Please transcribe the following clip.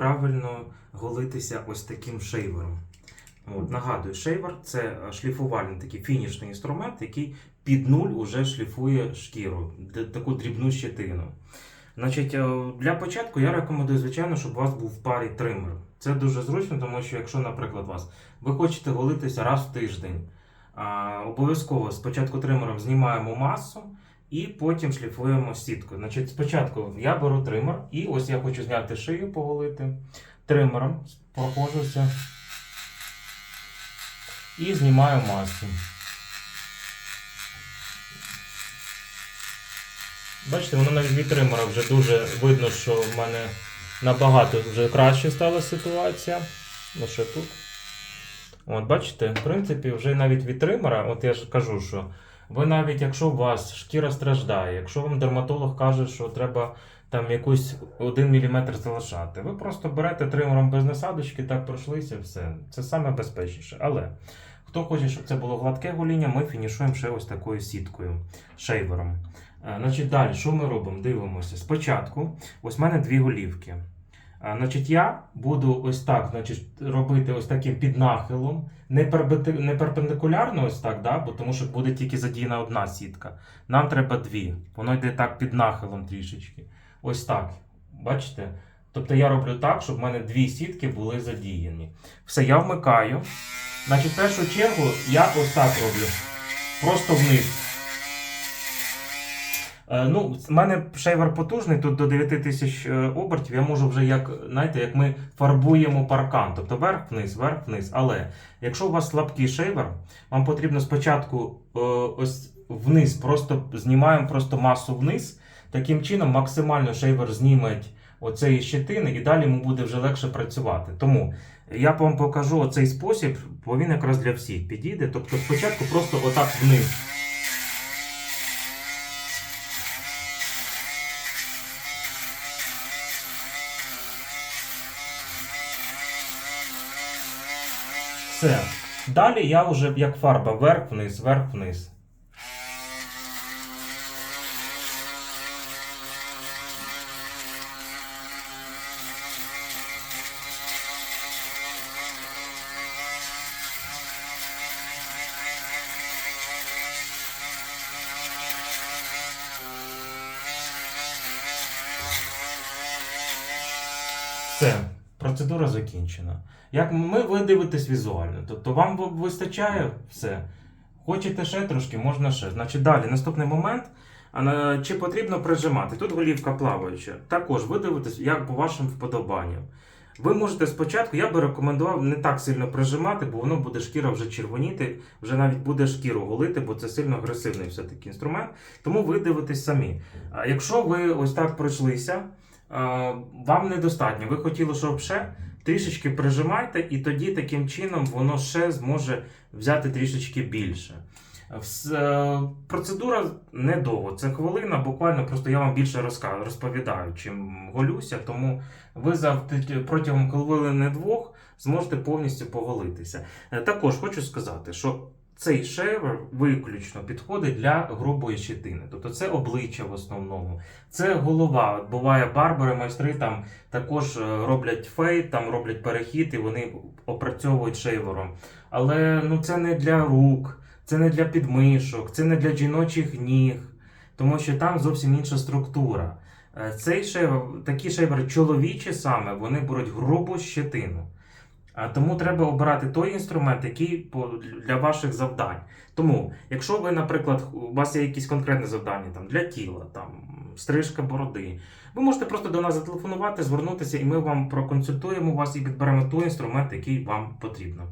правильно голитися ось таким шейвером. От, нагадую, шейвер це шліфувальний такий фінішний інструмент, який під нуль уже шліфує шкіру, таку дрібну щетину. Значить, е, для початку я рекомендую, звичайно, щоб у вас був в парі тример. Це дуже зручно, тому що якщо, наприклад, вас ви хочете голитися раз в тиждень, обов'язково спочатку тримером знімаємо масу і потім шліфуємо сіткою. Значить, спочатку я беру тример, і ось я хочу зняти шию, поголити. Тримером проходжуся і знімаю масу. Бачите, воно навіть від тримера вже дуже видно, що в мене набагато вже краще стала ситуація. Ну що тут? От, бачите, в принципі, вже навіть від тримера, от я ж кажу, що ви навіть якщо у вас шкіра страждає, якщо вам дерматолог каже, що треба там якусь 1 мм залишати, ви просто берете тримером без насадочки, так пройшлися, все. Це саме безпечніше. Але хто хоче, щоб це було гладке гоління, ми фінішуємо ще ось такою сіткою, шейвером. Е, Значить, далі, що ми робимо? Дивимося. Спочатку, ось в мене дві голівки. Значить, я буду ось так значить, робити ось таким піднахилом, не, не перпендикулярно ось так, да? бо тому що буде тільки задіяна одна сітка. Нам треба дві. Воно йде так під нахилом трішечки. Ось так. Бачите? Тобто я роблю так, щоб в мене дві сітки були задіяні. Все, я вмикаю. Значить, в першу чергу я ось так роблю. Просто вниз. Е, Ну, в мене шейвер потужний, тут до 9000 е, обертів. Я можу вже як, знаєте, як ми фарбуємо паркан, тобто вверх-вниз, вверх-вниз. Але якщо у вас слабкий шейвер, вам потрібно спочатку е, ось вниз, просто знімаємо просто масу вниз. Таким чином максимально шейвер зніме оцеї щетини і далі йому буде вже легше працювати. Тому я вам покажу оцей спосіб, бо він якраз для всіх підійде. Тобто спочатку просто отак вниз. Все. Далі я вже як фарба вверх-вниз, вверх-вниз. Все, процедура закінчена. Як ми ви дивитесь візуально, тобто вам вистачає все. Хочете ще трошки, можна ще. Значить, далі, наступний момент. А Чи потрібно прижимати? Тут голівка плаваюча. Також ви дивитесь, як по вашим вподобанням. Ви можете спочатку, я би рекомендував не так сильно прижимати, бо воно буде шкіра вже червоніти, вже навіть буде шкіру голити, бо це сильно агресивний все-таки інструмент. Тому ви дивитесь самі. А якщо ви ось так пройшлися, вам недостатньо. Ви хотіли, щоб ще трішечки прижимайте, і тоді таким чином воно ще зможе взяти трішечки більше. Е, Процедура недовго, це хвилина, буквально просто я вам більше розповідаю, чим голюся, тому ви протягом хвилини двох зможете повністю поголитися. Е, Також хочу сказати, що цей шейвер виключно підходить для грубої щетини. Тобто це обличчя в основному, це голова. Буває барбери, майстри там також е, роблять фейт, там роблять перехід і вони опрацьовують шейвером. Але ну це не для рук, це не для підмишок, це не для жіночих ніг, тому що там зовсім інша структура. Е, Цей шейвер, такі шейвери чоловічі саме, вони беруть грубу щетину. Тому треба обирати той інструмент, який для ваших завдань. Тому, якщо ви, наприклад, у вас є якісь конкретне завдання там, для тіла, там, стрижка бороди, ви можете просто до нас зателефонувати, звернутися, і ми вам проконсультуємо вас і підберемо той інструмент, який вам потрібно.